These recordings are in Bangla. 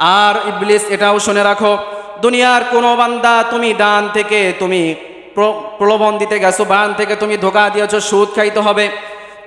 আর ইবলিস এটাও শুনে রাখো, দুনিয়ার কোনো বান্দা তুমি ডান থেকে তুমি প্র- প্রলোভন দিতে গেছো, বান থেকে তুমি ধোকা দিয়েছ, সুদ খাইতে হবে।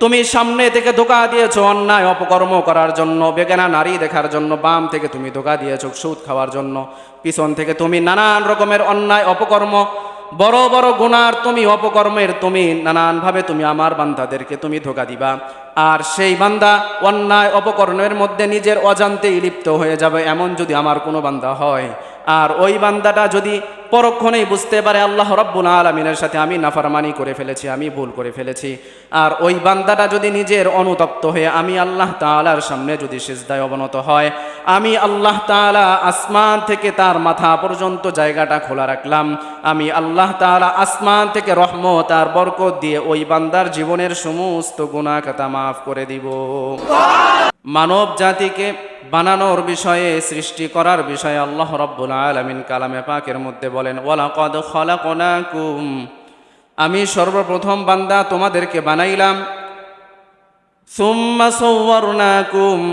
তুমি সামনে থেকে ধোকা দিয়েছ অন্যায় অপকর্ম করার জন্য, বেগানা নারী দেখার জন্য, বাম থেকে তুমি ধোকা দিয়েছ সুদ খাওয়ার জন্য। পিছন থেকে তুমি নানান রকমের অন্যায় অপকর্ম, বড় বড় গুনার তুমি অপকর্মের তুমি, নানানভাবে তুমি আমার বান্দাদেরকে তুমি ধোকা দিবা। আর সেই বান্দা অন্যায় অপকরণের মধ্যে নিজের অজান্তেই লিপ্ত হয়ে যাবে, এমন যদি আমার কোনো বান্দা হয়। আর ওই বান্দাটা যদি পরক্ষণেই বুঝতে পারে আল্লাহ রব্বুল আলমিনের সাথে আমি নাফারমানি করে ফেলেছি, আমি ভুল করে ফেলেছি, আর ওই বান্দাটা যদি নিজের অনুতপ্ত হয়ে আমি আল্লাহ তাআলার সামনে যদি সিজদায় অবনত হয়, আমি আল্লাহ তাআলা আসমান থেকে তার মাথা পর্যন্ত জায়গাটা খোলা রাখলাম, আমি আল্লাহ তাআলা আসমান থেকে রহমত আর বরকত দিয়ে ওই বান্দার জীবনের সমস্ত খাতা মাফ করে দিব। মানব জাতিকে বানানোর বিষয়ে, সৃষ্টি করার বিষয়ে আল্লাহ রব্বুল আলমিন কালামে পাকের মধ্যে বলেন, ওয়ালাকদ খলাকনাকুম। আমি সর্বপ্রথম বান্দা তোমাদেরকে বানাইলাম। সুম্মা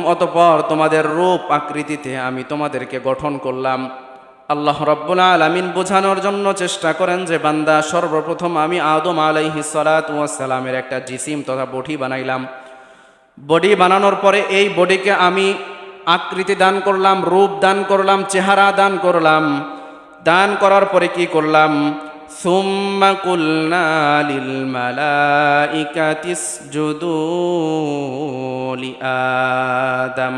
অতপর তোমাদের রূপ আকৃতিতে আমি তোমাদেরকে গঠন করলাম। আল্লাহ রব্বুল আলামিন বোঝানোর জন্য চেষ্টা করেন যে, বান্দা, সর্বপ্রথম আমি আদম আলাইহিস সালাতু ওয়াস সালামের একটা জিসিম তথা বডি বানাইলাম। বডি বানানোর পরে এই বডিকে আমি আকৃতি দান করলাম, রূপ দান করলাম, চেহারা দান করলাম। দান করার পরে কি করলাম? কুলনা লিল মালাইকাতি ইসজুদু আদম।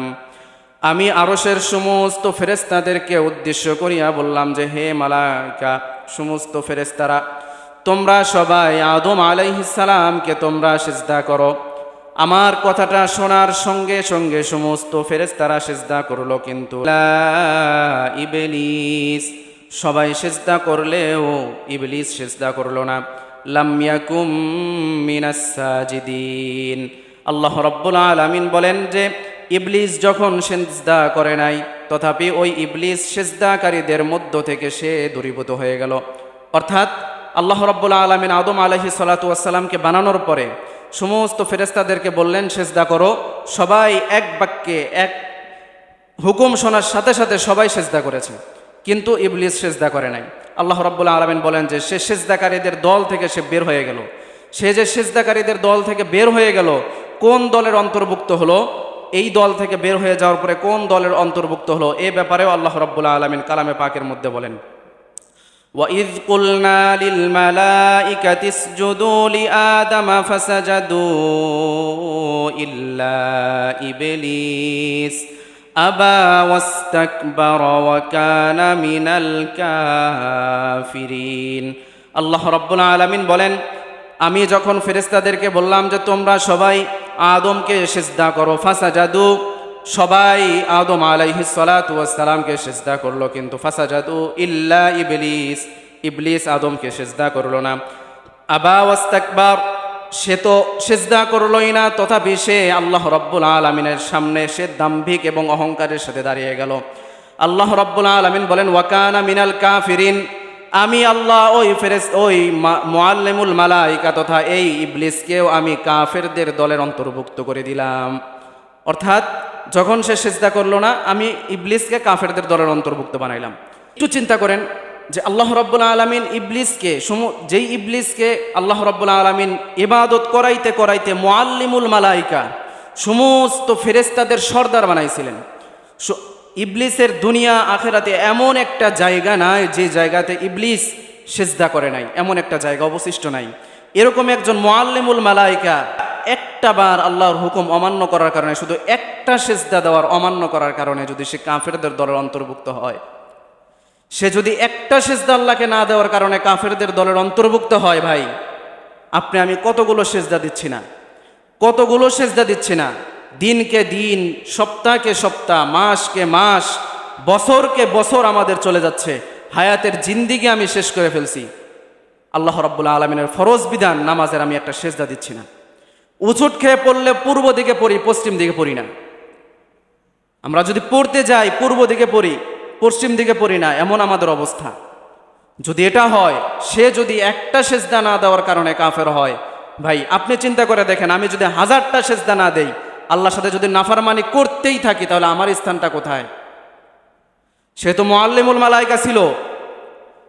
আমি আরশের সমস্ত ফেরেস্তাদেরকে উদ্দেশ্য করিয়া বললাম যে, হে মালাইকা, সমস্ত ফেরেস্তারা তোমরা সবাই আদম আলাইহিসালামকে তোমরা সিজদা করো। আমার কথাটা শোনার সঙ্গে সঙ্গে সমস্ত ফেরেস্তারা সেজদা করল কিন্তু ইবলিস, সবাই সেজদা করলেও ইবলিস সেজদা করল না। লামিয়াকুম মিনাস সাজিদিন। আল্লাহ রব্বুল আলামিন বলেন যে, ইবলিস যখন সেজদা করে নাই, তথাপি ওই ইবলিস সেজদাকারীদের মধ্য থেকে সে দূরীভূত হয়ে গেল। অর্থাৎ আল্লাহ রব্বুল আলমিন আদম আলহি সালাতু বানানোর পরে সমস্ত ফেরেস্তাদেরকে বললেন, সেজদা করো। সবাই এক বাক্যে, এক হুকুম শোনার সাথে সাথে সবাই সেজদা করেছে। কিন্তু ইবলিস সেজদা করে নাই। আল্লাহ রব্বুল্লাহ আলমিন বলেন যে, সে সেজদাকারীদের দল থেকে সে বের হয়ে গেল। সে যে সেজদাকারীদের দল থেকে বের হয়ে গেল, কোন দলের অন্তর্ভুক্ত হলো? এই দল থেকে বের হয়ে যাওয়ার পরে কোন দলের অন্তর্ভুক্ত হলো? এ ব্যাপারেও আল্লাহ রব্বুল্লাহ আলমিন কালামে পাকের মধ্যে বলেন। وإذ قلنا للملائكة اسجدوا لآدم فسجدوا إلا إبليس أبى واستكبر وكان من الكافرين আল্লাহ রব্বুল আলমিন বলেন আমি যখন ফেরেস্তাদেরকে বললাম যে তোমরা সবাই আদমকে সেজদা করো ফাঁসা জাদু সবাই আদম সালামকে সেজদা করল, কিন্তু ফাঁসা জাদু ইল্লা ইবলিস। ইবলিস আদমকে সেজদা করল না। আবা ওয়াস্তাকবার, সে তো সেজদা করলোই না, তথাপি সে আল্লাহ রব্বুল আলমিনের সামনে সে দাম্ভিক এবং অহংকারের সাথে দাঁড়িয়ে গেল। আল্লাহ রব্বুল আলমিন বলেন, ওয়াকানা মিনাল কা কাফিরিন। আমি আল্লাহ, ওই ফেরেস ওই মোয়াল্লেমুল মালাইকা তথা এই ইবলিসকেও আমি কাফেরদের দলের অন্তর্ভুক্ত করে দিলাম। অর্থাৎ যখন সে সেজদা করল না, আমি ইবলিসকে কাফেরদের দলের অন্তর্ভুক্ত বানাইলাম। একটু চিন্তা করেন যে আল্লাহ রব্বুল আলমিন ইবলিসকে যেই ইবলিসকে আল্লাহ রব্বুল আলমিন ইবাদত করাইতে করাইতে মোয়াল্লিমুল মালাইকা, সমস্ত ফেরেস্তাদের সর্দার বানাইছিলেন। ইবলিসের দুনিয়া আখেরাতে এমন একটা জায়গা নাই যে জায়গাতে ইবলিস সেজদা করে নাই। এমন একটা জায়গা অবশিষ্ট নাই। এরকম একজন মোয়াল্লিমুল মালাইকা একটা বার আল্লাহর হুকুম অমান্য করার কারণে, শুধু একটা সেজদা দেওয়ার অমান্য করার কারণে যদি সে কাফেরদের দলের অন্তর্ভুক্ত হয়। সে যদি একটা সেজদা আল্লাহকে না দেওয়ার কারণে কাফেরদের দলের অন্তর্ভুক্ত হয়, ভাই, আপনি, আমি কতগুলো সেজদা দিচ্ছি না? কতগুলো সেজদা দিচ্ছি না? দিনকে দিন, সপ্তাহকে সপ্তাহ, মাসকে মাস, বছরকে বছর আমাদের চলে যাচ্ছে। হায়াতের জিন্দিগি আমি শেষ করে ফেলছি। আল্লাহ রাব্বুল আলমিনের ফরজ বিধান, নামাজের আমি একটা সেজদা দিচ্ছি না। উছুট খেয়ে পড়লে পূর্ব দিকে পড়ি, পশ্চিম দিকে পড়ি না। আমরা যদি পড়তে যাই, পূর্ব দিকে পড়ি, পশ্চিম দিকে পড়ি না, এমন আমাদের অবস্থা। যদি এটা হয়, সে যদি একটা সেজদা না দেওয়ার কারণে কাফের হয়, ভাই, আপনি চিন্তা করে দেখেন, আমি যদি হাজারটা সেজদা না দেই, আল্লাহর সাথে যদি নাফারমানি করতেই থাকি, তাহলে আমার স্থানটা কোথায়? সে তো মোয়াল্লিমুল মালাইকা ছিল,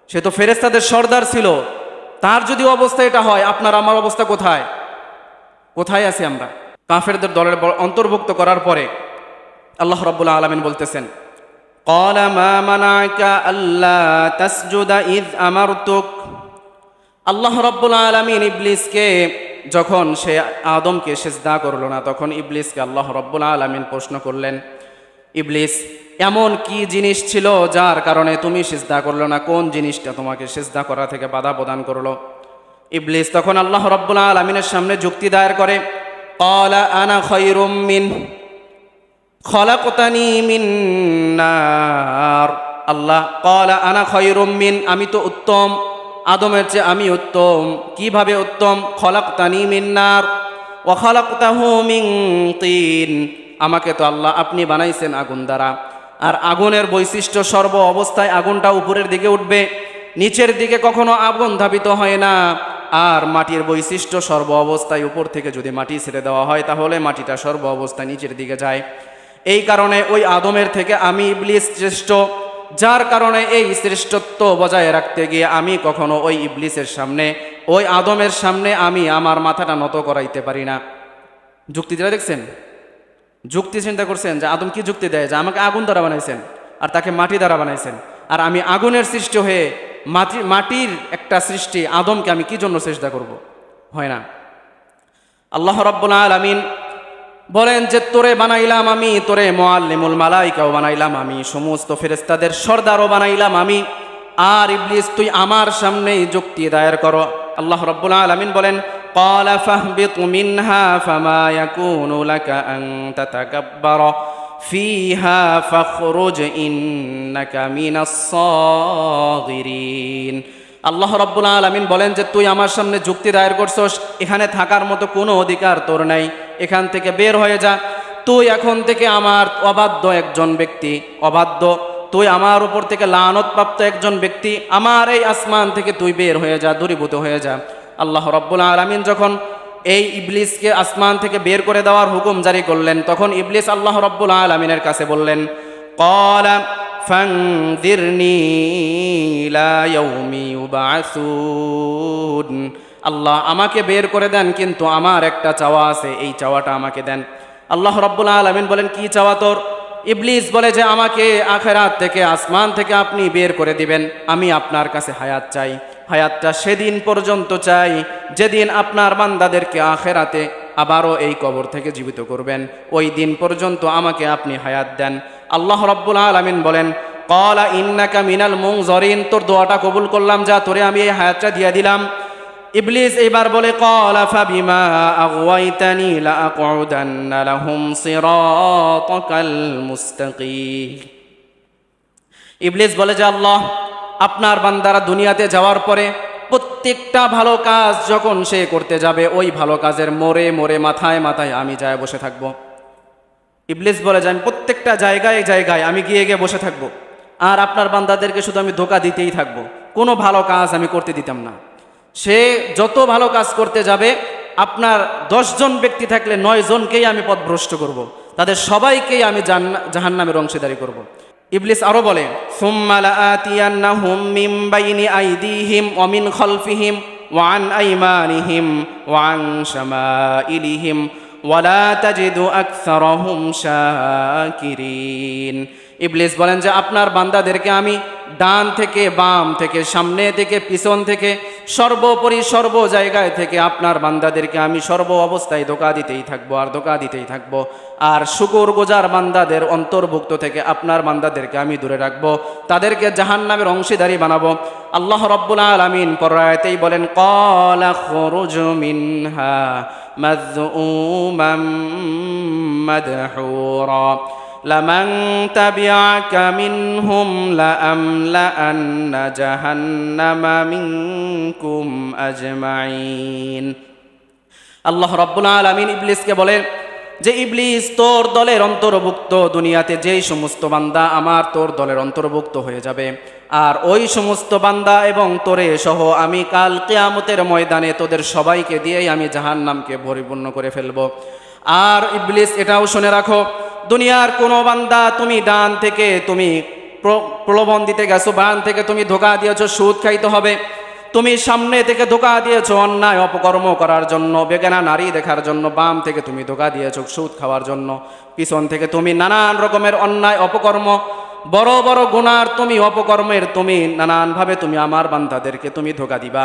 সে তো ফেরেস্তাদের সর্দার ছিল, তার যদি অবস্থা এটা হয়, আপনার, আমার অবস্থা কোথায়? কোথায় আছি আমরা কাফেরদের দলের ব- অন্তর্ভুক্ত করার পরে আল্লাহ রব্বুল্লাহ আলমিন বলতেছেন قال ما منعك ألا تسجد إذ أمرتك আল্লাহ রব্বুল আলমিন ইবলিসকে যখন সে আদমকে সেজদা করলো না তখন ইবলিসকে আল্লাহ রব্বুল আলমিন প্রশ্ন করলেন ইবলিস এমন কি জিনিস ছিল যার কারণে তুমি সেজদা করলো না কোন জিনিসটা তোমাকে সেজদা করা থেকে বাধা প্রদান করলো ইবলিস তখন আল্লাহ রব্বুল আলমিনের সামনে যুক্তি দায়ের করে, কলা আনা খৈরুমিন আল্লাহ, কলা আনা খৈরুমিন আমি তো উত্তম, আদমের চেয়ে আমি উত্তম, কীভাবে উত্তম? খলাক তানি মিন্নার ও খলাক তিন। আমাকে তো আল্লাহ আপনি বানাইছেন আগুন দ্বারা। আর আগুনের বৈশিষ্ট্য সর্ব অবস্থায় আগুনটা উপরের দিকে উঠবে, নিচের দিকে কখনো আগুন ধাবিত হয় না। আর মাটির বৈশিষ্ট্য সর্ব অবস্থায় উপর থেকে যদি মাটি ছেড়ে দেওয়া হয়, তাহলে মাটিটা সর্ব অবস্থায় নিচের দিকে যায়। এই কারণে ওই আদমের থেকে আমি ইবলিস শ্রেষ্ঠ, যার কারণে এই শ্রেষ্ঠত্ব বজায় রাখতে গিয়ে আমি কখনো ওই ইবলিসের সামনে, ওই আদমের সামনে আমি আমার মাথাটা নত করাইতে পারি না। যুক্তি যুক্তিটা দেখছেন? যুক্তি চিন্তা করছেন যে আদম কি যুক্তি দেয়? যে আমাকে আগুন দ্বারা বানাইছেন, আর তাকে মাটি দ্বারা বানাইছেন। আর আমি আগুনের সৃষ্টি হয়ে মাটি মাটির একটা সৃষ্টি আদমকে আমি কি জন্য চেষ্টা করব হয় না আল্লাহ রব্বুল আলমিন বলেন যে তোরে বানাইলাম আমি তোরে মোয়াল্লিমুল মালাইকাও বানাইলাম আমি সমস্ত ফেরেস্তাদের সর্দারও বানাইলাম আমি আর ইবলিস তুই আমার সামনেই যুক্তি দায়ের করো আল্লাহ রব্বুল আলমিন বলেন قال فاهبط منها فما يكون لك أن تتكبر ফিহা ফখরুজ ইন্নাকা মিনাস সাগিরিন। আল্লাহ রব্বুল আলমিন বলেন যে, তুই আমার সামনে যুক্তি দায়ের করছস, এখানে থাকার মতো কোনো অধিকার তোর নাই। এখান থেকে বের হয়ে যা। তুই এখন থেকে আমার অবাধ্য একজন ব্যক্তি, অবাধ্য। তুই আমার উপর থেকে লানতপ্রাপ্ত একজন ব্যক্তি, আমার এই আসমান থেকে তুই বের হয়ে যা, দূরীভূত হয়ে যা। আল্লাহ রব্বুল আলমিন যখন এই ইবলিসকে আসমান থেকে বের করে দেওয়ার হুকুম জারি করলেন। তখন ইবলিস আল্লাহ রব্বুল আলমিনের কাছে বললেন কলা আল্লাহ আমাকে বের করে দেন, কিন্তু আমার একটা চাওয়া আছে, এই চাওয়াটা আমাকে দেন। আল্লাহ রব্বুল আলমিন বলেন, কি চাওয়া তোর? ইবলিস বলে যে, আমাকে আখেরাত থেকে, আসমান থেকে আপনি বের করে দিবেন। আমি আপনার কাছে হায়াত চাই। হায়াতটা সেদিন পর্যন্ত চাই, যেদিন আপনার বান্দাদেরকে আখেরাতে আবারও এই কবর থেকে জীবিত করবেন। ওই দিন পর্যন্ত আমাকে আপনি হায়াত দেন। আল্লাহ রব্বুল আলমিন বলেন কলা ইন্নাকা মিনাল মুং জরিন তোর দোয়াটা কবুল করলাম যা, তোরে আমি এই হায়াতটা দিয়ে দিলাম। ইবলিস এবার বলে, কলা ফাবিমা আগওয়াইতানি লাহুম সিরাতাকাল মুস্তাকিম। ইবলিস বলে যে আল্লাহ, আপনার বান্দারা দুনিয়াতে যাওয়ার পরে প্রত্যেকটা ভালো কাজ যখন সে করতে যাবে, ওই ভালো কাজের মোড়ে মোড়ে মাথায় মাথায় আমি যায় বসে থাকব। ইবলিস বলে, যে আমি প্রত্যেকটা জায়গায় জায়গায় আমি গিয়ে গিয়ে বসে থাকব। আর আপনার বান্দাদেরকে শুধু আমি ধোকা দিতেই থাকব। কোনো ভালো কাজ আমি করতে দিতাম না। সে যত ভালো কাজ করতে যাবে, আপনার দশজন ব্যক্তি থাকলে নয় জনকেই আমি পথভ্রষ্ট করব। তাদের সবাইকেই আমি জাহান নামের অংশীদারি করব। ইবলিস আরও বলে, "সুম্মা লাআতিয়ান্নাহুম বাইনি আইদিহিম ওয়া খালফিহিম ওয়া আন আইমানিহিম ওয়া আন শামাইলিহিম ওয়ালা তাজিদু শাকিরিন ইবলিস বলেন যে, আপনার বান্দাদেরকে আমি ডান থেকে বাম থেকে, সামনে থেকে, পিছন থেকে, সর্বোপরি সর্ব জায়গায় থেকে আপনার বান্দাদেরকে আমি সর্ব অবস্থায় ধোকা দিতেই থাকব আর ধোকা দিতেই থাকব। আর শুকুর গোজার বান্দাদের অন্তর্ভুক্ত থেকে আপনার বান্দাদেরকে আমি দূরে রাখব। তাদেরকে জাহান নামের অংশীদারি বানাবো। আল্লাহ রব্বুল আলমিন পরায়তেই বলেন কলা لمن تبعك منهم لأملأن جهنم منكم أجمعين আল্লাহ রব্বুল আলমিন ইবলিসকে বলেন যে ইবলিস তোর দলের অন্তর্ভুক্ত দুনিয়াতে যেই সমস্ত বান্দা আমার তোর দলের অন্তর্ভুক্ত হয়ে যাবে আর ওই সমস্ত বান্দা এবং তোরে সহ আমি কাল কেয়ামতের ময়দানে তোদের সবাইকে দিয়েই আমি জাহান নামকে পরিপূর্ণ করে ফেলবো আর ইবলিস এটাও শুনে রাখো দুনিয়ার কোনো বান্দা তুমি ডান থেকে তুমি প্রলোভন দিতে গেছো, বান থেকে তুমি ধোকা দিয়েছ, সুদ খাইতে হবে। তুমি সামনে থেকে ধোকা দিয়েছ অন্যায় অপকর্ম করার জন্য, বেগানা নারী দেখার জন্য, বাম থেকে তুমি ধোকা দিয়েছ সুদ খাওয়ার জন্য, পিছন থেকে তুমি নানান রকমের অন্যায় অপকর্ম, বড় বড় গুণার তুমি অপকর্মের তুমি নানানভাবে তুমি আমার বান্দাদেরকে তুমি ধোকা দিবা।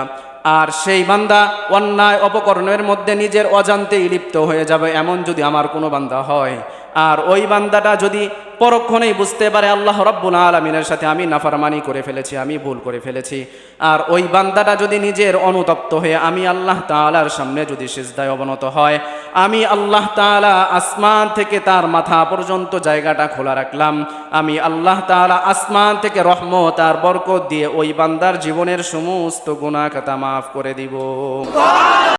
আর সেই বান্দা অন্যায় অপকর্মের মধ্যে নিজের অজান্তেই লিপ্ত হয়ে যাবে, এমন যদি আমার কোনো বান্দা হয়। আর ওই বান্দাটা যদি পরক্ষণেই বুঝতে পারে আল্লাহ রব্বুল আলমিনের সাথে আমি নাফারমানি করে ফেলেছি, আমি ভুল করে ফেলেছি, আর ওই বান্দাটা যদি নিজের অনুতপ্ত হয়ে আমি আল্লাহ তাআলার সামনে যদি সিজদায় অবনত হয়, আমি আল্লাহ তাআলা আসমান থেকে তার মাথা পর্যন্ত জায়গাটা খোলা রাখলাম, আমি আল্লাহ তাআলা আসমান থেকে রহমত আর বরকত দিয়ে ওই বান্দার জীবনের সমস্ত খাতা মাফ করে দিব।